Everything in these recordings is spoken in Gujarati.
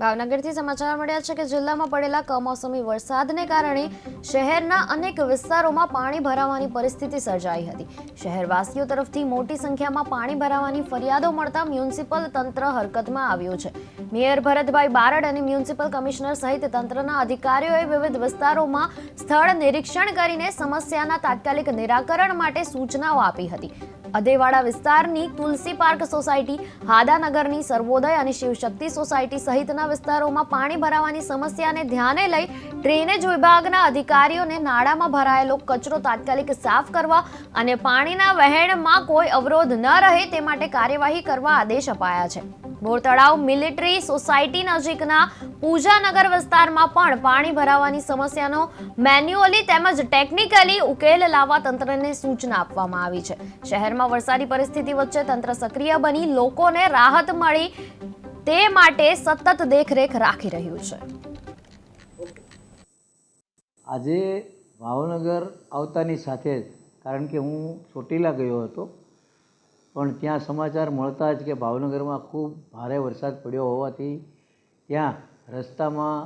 ભાવનગરથી સમાચાર મળ્યા છે કે જિલ્લામાં પડેલા કમોસમી વરસાદને કારણે શહેરના અનેક વિસ્તારોમાં પાણી ભરાવાની પરિસ્થિતિ સર્જાઈ હતી. શહેરવાસીઓ તરફથી મોટી સંખ્યામાં પાણી ભરાવાની ફરિયાદો મળતા મ્યુનિસિપલ તંત્ર હરકતમાં આવ્યું છે. મેયર ભરતભાઈ બારડ અને મ્યુનિસિપલ કમિશનર સહિત તંત્રના અધિકારીઓએ વિવિધ વિસ્તારોમાં સ્થળ નિરીક્ષણ કરીને સમસ્યાના તાત્કાલિક નિરાકરણ માટે સૂચનાઓ આપી હતી. અદેવાડા વિસ્તારની તુલસી પાર્ક સોસાયટી હાદાનગરની સર્વોદય અને શિવશક્તિ સોસાયટી સહિતના વિસ્તારોમાં પાણી ભરાવાની સમસ્યાને ધ્યાને લઈ ડ્રેનેજ વિભાગના અધિકારીઓને નાળામાં ભરાયેલો કચરો તાત્કાલિક સાફ કરવા અને પાણીના વહેણમાં કોઈ અવરોધ ન રહે તે માટે કાર્યવાહી કરવા આદેશ અપાયા છે. બોર મિલિટરી સોસાયટી નજીકના પૂજાનગર વિસ્તારમાં પણ પાણી ભરાવાની સમસ્યાનો મેન્યુઅલી તેમજ ટેકનિકલી ઉકેલ લાવવા તંત્રને સૂચના આપવામાં આવી છે. શહેરમાં વરસાદી પરિસ્થિતિ વચ્ચે તંત્ર સક્રિય બની લોકોને રાહત મળી તે માટે સતત દેખરેખ રાખી રહ્યું છે. આજે ભાવનગર આવતાની સાથે જ, કારણ કે હું ચોટીલા ગયો હતો પણ ત્યાં સમાચાર મળતા જ કે ભાવનગરમાં ખૂબ ભારે વરસાદ પડ્યો હોવાથી ત્યાં રસ્તામાં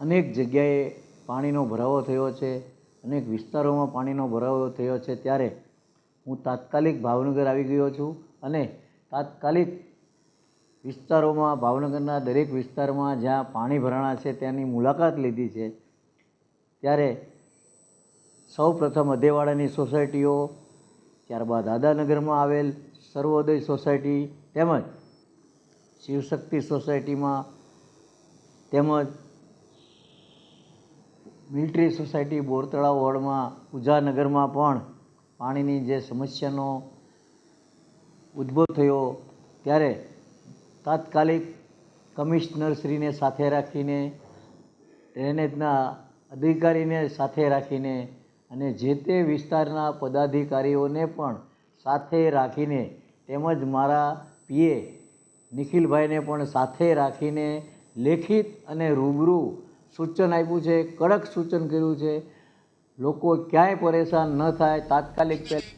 અનેક જગ્યાએ પાણીનો ભરાવો થયો છે, અનેક વિસ્તારોમાં પાણીનો ભરાવો થયો છે. ત્યારે હું તાત્કાલિક ભાવનગર આવી ગયો છું અને તાત્કાલિક વિસ્તારોમાં, ભાવનગરના દરેક વિસ્તારમાં જ્યાં પાણી ભરાણા છે ત્યાંની મુલાકાત લીધી છે. ત્યારે સૌ પ્રથમ અધેવાડાની સોસાયટીઓ ત્યારબાદ દાદાનગરમાં આવેલ સર્વોદય સોસાયટી તેમજ શિવશક્તિ સોસાયટીમાં તેમજ મિલિટરી સોસાયટી બોરતળા વોર્ડમાં ઉજાનગરમાં પણ પાણીની જે સમસ્યાનો ઉદ્ભવ થયો ત્યારે તાત્કાલિક કમિશનરશ્રીને સાથે રાખીને ડ્રેનેજના અધિકારીને સાથે રાખીને અને જે તે વિસ્તારના પદાધિકારીઓને પણ સાથે રાખીને તેમજ મારા પીએ નિખિલભાઈને પણ સાથે રાખીને લેખિત અને રૂબરૂ સૂચન આપ્યું છે, કડક સૂચન કર્યું છે. લોકો ક્યાંય પરેશાન ન થાય, તાત્કાલિક